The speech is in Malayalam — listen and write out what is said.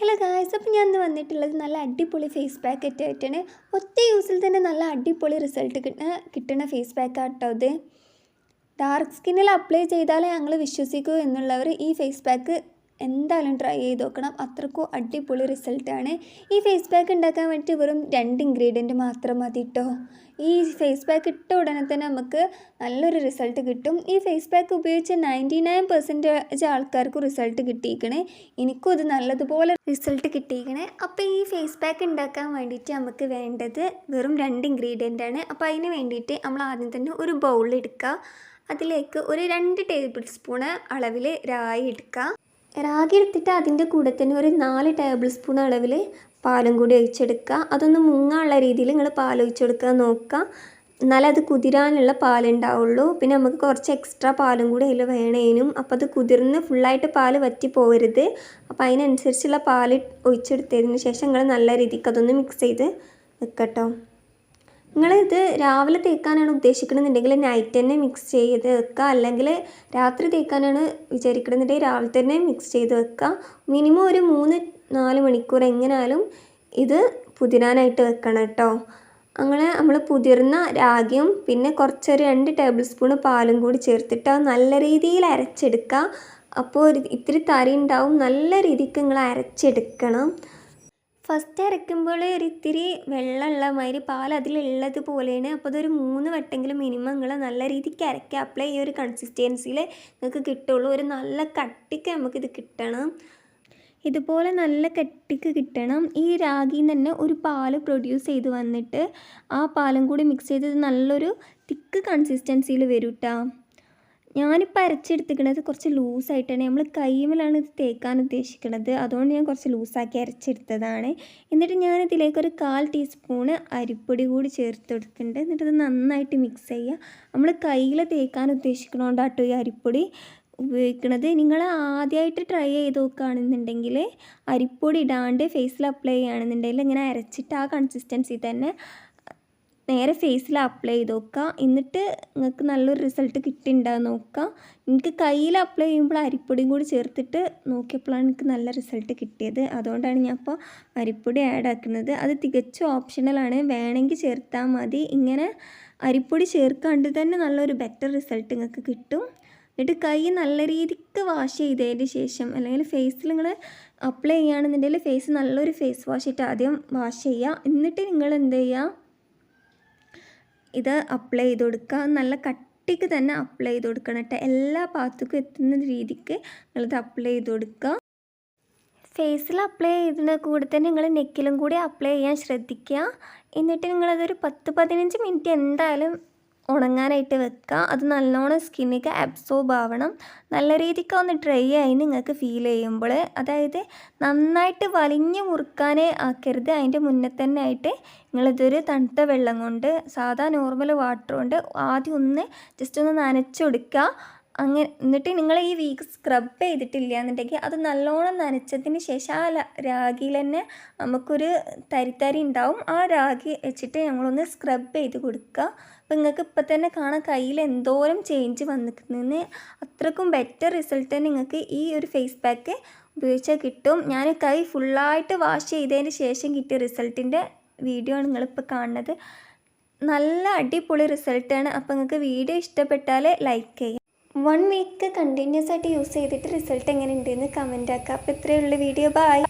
ഹലോ ഗായ്സ് അപ്പോൾ ഞാൻ ഇന്ന് വന്നിട്ടുള്ളത് നല്ല അടിപൊളി ഫേസ് പാക്ക് ആയിട്ടാണ്. ഒറ്റ യൂസിൽ തന്നെ നല്ല അടിപൊളി റിസൾട്ട് കിട്ടുന്ന ഫേസ് പാക്ക് ആട്ടോ ഇത്. ഡാർക്ക് സ്കിന്നിൽ അപ്ലൈ ചെയ്താലേ ഞങ്ങൾ വിശ്വസിക്കൂ എന്നുള്ളവർ ഈ ഫേസ് പാക്ക് എന്തായാലും ട്രൈ ചെയ്ത് നോക്കണം. അത്രക്കും അടിപൊളി റിസൾട്ടാണ് ഈ ഫേസ് പാക്ക് ഉണ്ടാക്കാൻ വേണ്ടി വെറും രണ്ട് ഇൻഗ്രീഡിയന്റ് മാത്രം മതി കേട്ടോ ഈ ഫേസ് പാക്ക് ഇട്ട ഉടനെ തന്നെ നമുക്ക് നല്ലൊരു റിസൾട്ട് കിട്ടും. ഈ ഫേസ് പാക്ക് ഉപയോഗിച്ച് നയന്റി നയൻ പെർസെന്റേജ് ആൾക്കാർക്ക് റിസൾട്ട് കിട്ടിയിരിക്കണേ. എനിക്കും ഇത് നല്ലതുപോലെ റിസൾട്ട് കിട്ടിയിരിക്കണേ. അപ്പോൾ ഈ ഫേസ് പാക്ക് ഉണ്ടാക്കാൻ വേണ്ടിയിട്ട് നമുക്ക് വേണ്ടത് വെറും രണ്ട് ഇൻഗ്രീഡിയന്റ് ആണ്. അപ്പോൾ അതിന് വേണ്ടിയിട്ട് നമ്മൾ ആദ്യം തന്നെ ഒരു ബൗൾ എടുക്കുക അതിലേക്ക് ഒരു രണ്ട് ടേബിൾ സ്പൂണ് അളവിൽ രായി എടുക്കുക റാഗി എടുത്തിട്ട് അതിന്റെ കൂടെ തന്നെ ഒരു നാല് ടേബിൾ സ്പൂൺ അളവിൽ പാലും കൂടി ഒഴിച്ചെടുക്കുക. അതൊന്ന് മുങ്ങാനുള്ള രീതിയിൽ നിങ്ങൾ പാൽ ഒഴിച്ചെടുക്കാൻ നോക്കുക. എന്നാലേ അത് കുതിരാനുള്ള പാലുണ്ടാവുള്ളൂ പിന്നെ നമുക്ക് കുറച്ച് എക്സ്ട്രാ പാലും കൂടി അതിൽ വേണേനും. അപ്പോൾ അത് കുതിർന്ന് ഫുള്ളായിട്ട് പാൽ വറ്റി പോകരുത് അപ്പോൾ അതിനനുസരിച്ചുള്ള പാൽ ഒഴിച്ചെടുത്തതിന് ശേഷം നിങ്ങൾ നല്ല രീതിക്ക് അതൊന്ന് മിക്സ് ചെയ്ത് വെക്കട്ടോ. നിങ്ങളിത് രാവിലെ തേക്കാനാണ് ഉദ്ദേശിക്കണമെന്നുണ്ടെങ്കിൽ നൈറ്റ് തന്നെ മിക്സ് ചെയ്ത് വെക്കുക അല്ലെങ്കിൽ രാത്രി തേക്കാനാണ് വിചാരിക്കണമെന്നുണ്ടെങ്കിൽ രാവിലെ തന്നെ മിക്സ് ചെയ്ത് വെക്കുക മിനിമം ഒരു മൂന്ന് നാല് മണിക്കൂർ എങ്ങനെയാലും ഇത് പുതിരാനായിട്ട് വെക്കണം കേട്ടോ അങ്ങനെ നമ്മൾ പുതിർന്ന രാഗിയും പിന്നെ കുറച്ചൊരു രണ്ട് ടേബിൾ സ്പൂൺ പാലും കൂടി ചേർത്തിട്ട് നല്ല രീതിയിൽ അരച്ചെടുക്കുക അപ്പോൾ ഒരു ഇത്തിരി തരി ഉണ്ടാവും. നല്ല രീതിക്ക് നിങ്ങൾ അരച്ചെടുക്കണം. ഫസ്റ്റ് അരയ്ക്കുമ്പോൾ ഒരു ഇത്തിരി വെള്ളമുള്ള മാതിരി പാൽ അതിലുള്ളത് പോലെയാണ്. അപ്പോൾ അതൊരു മൂന്ന് വട്ടെങ്കിലും മിനിമം നിങ്ങൾ നല്ല രീതിക്ക് അരയ്ക്കുക അപ്ലൈ ഈ ഒരു കൺസിസ്റ്റൻസിയിൽ നിങ്ങൾക്ക് കിട്ടുള്ളൂ. ഒരു നല്ല കട്ടിക്ക് നമുക്കിത് കിട്ടണം. ഇതുപോലെ നല്ല കട്ടിക്ക് കിട്ടണം. ഈ രാഗിയിൽ തന്നെ ഒരു പാൽ പ്രൊഡ്യൂസ് ചെയ്ത് വന്നിട്ട് ആ പാലും കൂടി മിക്സ് ചെയ്ത് നല്ലൊരു തിക്ക് കൺസിസ്റ്റൻസിയിൽ വരും ഞാനിപ്പോൾ അരച്ചെടുത്തിക്കണത് കുറച്ച് ലൂസായിട്ടാണ്. നമ്മൾ കൈമലാണ് ഇത് തേക്കാൻ ഉദ്ദേശിക്കുന്നത് അതുകൊണ്ട് ഞാൻ കുറച്ച് ലൂസാക്കി അരച്ചെടുത്തതാണ്. എന്നിട്ട് ഞാനിതിലേക്ക് ഒരു കാൽ ടീസ്പൂണ് അരിപ്പൊടി കൂടി ചേർത്ത് കൊടുക്കുന്നുണ്ട് എന്നിട്ട് ഇത് നന്നായിട്ട് മിക്സ് ചെയ്യുക. നമ്മൾ കയ്യിൽ തേക്കാൻ ഉദ്ദേശിക്കണോണ്ടാട്ടോ ഈ അരിപ്പൊടി ഉപയോഗിക്കുന്നത് നിങ്ങൾ ആദ്യമായിട്ട് ട്രൈ ചെയ്ത് നോക്കുകയാണെന്നുണ്ടെങ്കിൽ അരിപ്പൊടി ഇടാണ്ട് ഫേസിൽ അപ്ലൈ ചെയ്യുകയാണെന്നുണ്ടെങ്കിൽ ഇങ്ങനെ അരച്ചിട്ട് ആ കൺസിസ്റ്റൻസി തന്നെ നേരെ ഫേസിൽ അപ്ലൈ ചെയ്ത് നോക്കുക എന്നിട്ട് നിങ്ങൾക്ക് നല്ലൊരു റിസൾട്ട് കിട്ടിയിട്ടുണ്ടാകും നോക്കുക നിങ്ങൾക്ക് കയ്യിൽ അപ്ലൈ ചെയ്യുമ്പോൾ അരിപ്പൊടിയും കൂടി ചേർത്തിട്ട് നോക്കിയപ്പോഴാണ് എനിക്ക് നല്ല റിസൾട്ട് കിട്ടിയത്. അതുകൊണ്ടാണ് ഞാൻ ഇപ്പോൾ അരിപ്പൊടി ആഡ് ആക്കുന്നത്. അത് തികച്ചും ഓപ്ഷണലാണ് വേണമെങ്കിൽ ചേർത്താൽ മതി. ഇങ്ങനെ അരിപ്പൊടി ചേർക്കാണ്ട് തന്നെ നല്ലൊരു ബെറ്റർ റിസൾട്ട് നിങ്ങൾക്ക് കിട്ടും. എന്നിട്ട് കൈ നല്ല രീതിക്ക് വാഷ് ചെയ്തതിന് ശേഷം അല്ലെങ്കിൽ ഫേസിൽ നിങ്ങൾ അപ്ലൈ ചെയ്യുകയാണെന്നുണ്ടെങ്കിൽ ഫേസ് നല്ലൊരു ഫേസ് വാഷ് ഇട്ട് ആദ്യം വാഷ് ചെയ്യുക. എന്നിട്ട് നിങ്ങൾ എന്ത് ചെയ്യുക? ഇത് അപ്ലൈ ചെയ്ത് കൊടുക്കുക നല്ല കട്ടിക്ക് തന്നെ അപ്ലൈ ചെയ്ത് കൊടുക്കണം കേട്ടോ. എല്ലാ ഭാഗത്തേക്കും എത്തുന്ന രീതിക്ക് നിങ്ങളിത് അപ്ലൈ ചെയ്ത് കൊടുക്കുക ഫേസിൽ അപ്ലൈ ചെയ്തതിന് കൂടെ തന്നെ നിങ്ങൾ നെക്കിലും കൂടി അപ്ലൈ ചെയ്യാൻ ശ്രദ്ധിക്കുക എന്നിട്ട് നിങ്ങളതൊരു പത്ത് പതിനഞ്ച് മിനിറ്റ് എന്തായാലും ഉണങ്ങാനായിട്ട് വെക്കുക. അത് നല്ലോണം സ്കിന്നിക്ക് അബ്സോർബ് ആവണം. നല്ല രീതിക്ക് ഒന്ന് ഡ്രൈ ആയി നിങ്ങൾക്ക് ഫീൽ ചെയ്യുമ്പോൾ അതായത് നന്നായിട്ട് വലിഞ്ഞ് മുറുക്കാനേ ആക്കരുത്. അതിന്റെ മുന്നേ തന്നെ ആയിട്ട് നിങ്ങളിതൊരു തണുത്ത വെള്ളം കൊണ്ട് സാധാ നോർമൽ വാട്ടർ കൊണ്ട് ആദ്യം ഒന്ന് ജസ്റ്റ് ഒന്ന് നനച്ചു കൊടുക്കുക. അങ്ങനെ എന്നിട്ട് നിങ്ങൾ ഈ വീക്ക് സ്ക്രബ് ചെയ്തിട്ടില്ല എന്നുണ്ടെങ്കിൽ അത് നല്ലോണം നനച്ചതിന് ശേഷം ആ രാഗിയിൽ തന്നെ നമുക്കൊരു തരിത്തരി ഉണ്ടാവും. ആ രാഗി വെച്ചിട്ട് ഞങ്ങളൊന്ന് സ്ക്രബ് ചെയ്ത് കൊടുക്കുക അപ്പോൾ നിങ്ങൾക്ക് ഇപ്പം തന്നെ കാണാൻ കയ്യിൽ എന്തോരം ചേഞ്ച് വന്നിരിക്കുന്നതിന് അത്രക്കും ബെറ്റർ റിസൾട്ട് നിങ്ങൾക്ക് ഈ ഒരു ഫേസ് പാക്ക് ഉപയോഗിച്ചാൽ കിട്ടും. ഞാൻ കൈ ഫുള്ളായിട്ട് വാഷ് ചെയ്തതിന് ശേഷം കിട്ടിയ റിസൾട്ടിന്റെ വീഡിയോ ആണ് നിങ്ങളിപ്പോൾ കാണുന്നത്. നല്ല അടിപൊളി റിസൾട്ടാണ് അപ്പോൾ നിങ്ങൾക്ക് വീഡിയോ ഇഷ്ടപ്പെട്ടാൽ ലൈക്ക് ചെയ്യുക. വൺ വീക്ക് കണ്ടിന്യൂസ് ആയിട്ട് യൂസ് ചെയ്തിട്ട് റിസൾട്ട് എങ്ങനെ ഉണ്ടെന്ന് കമന്റ് ആക്കുക അപ്പോൾ ഇത്രയേ ഉള്ളൂ. Video bye